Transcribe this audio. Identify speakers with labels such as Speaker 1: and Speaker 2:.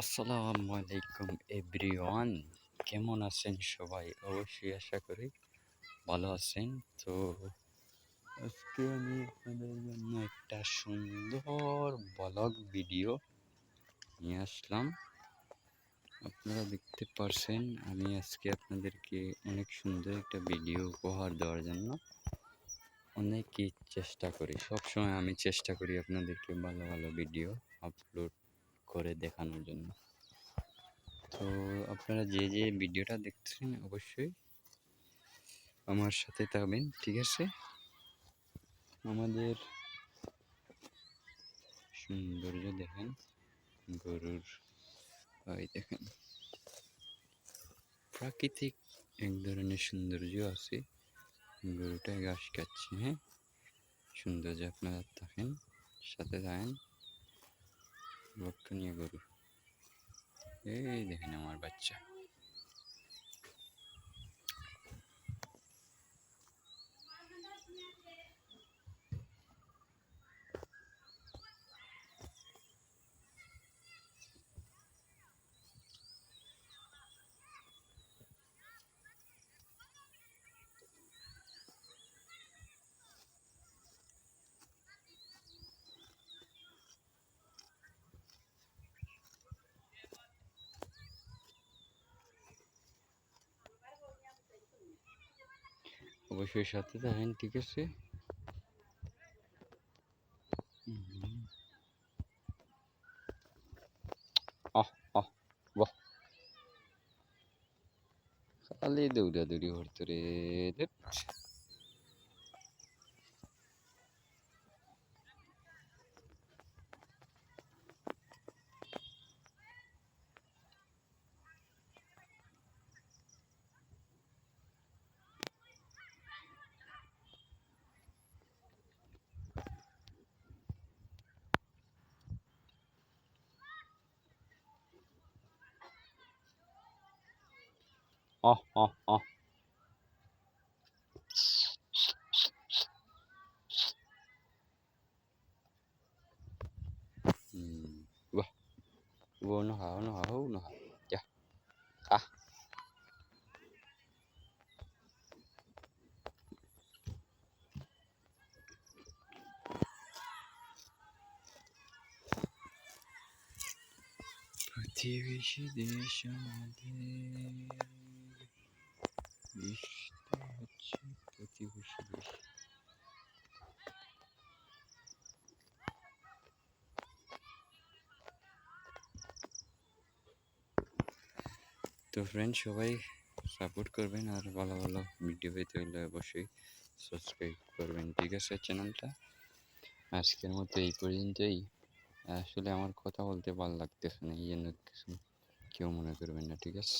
Speaker 1: আসসালামু আলাইকুম এভরিওয়ান। কেমন আছেন সবাই? অবশ্যই আশা করি ভালো আছেন। তো আজকে আমি আপনাদের জন্য একটা সুন্দর ব্লগ ভিডিও নিয়ে আসলাম। আপনারা দেখতে পারছেন, আমি আজকে আপনাদেরকে অনেক সুন্দর একটা ভিডিও উপহার দেওয়ার জন্য অনেকই চেষ্টা করি। সবসময় আমি চেষ্টা করি আপনাদেরকে ভালো ভালো ভিডিও আপলোড করে দেখানোর জন্য। তো আপনারা যে যে ভিডিওটা দেখছেন অবশ্যই আমার সাথে থাকবেন, ঠিক আছে? আমাদের সৌন্দর্য দেখেন, গরুর, ওই দেখেন। প্রাকৃতিক এক ধরনের সৌন্দর্য আছে। গরুটা ঘাস খাচ্ছে হ্যাঁ? সৌন্দর্য আপনারা থাকেন, সাথে থাকেন। লক্ষণীয় গরু এই দেখেন আমার বাচ্চা। অবশ্যই সাথে থাকেন ঠিক আছে। আহ আহ বাহ খালি দৌড়াদৌড়ি করতে রে o o o vô. Nó hở nó hở hú, nó hở. Chà. À. TV she deixa madeira তো ফ্রেন্ড সবাই সাপোর্ট করবেন আর ভালো ভালো ভিডিও পেতে হলে অবশ্যই সাবস্ক্রাইব করবেন, ঠিক আছে চ্যানেলটা আজকের মতো এই পর্যন্তই। আসলে আমার কথা বলতে ভালো লাগতেছে না এই জন্য কিছু কেউ মনে করবেন না, ঠিক আছে?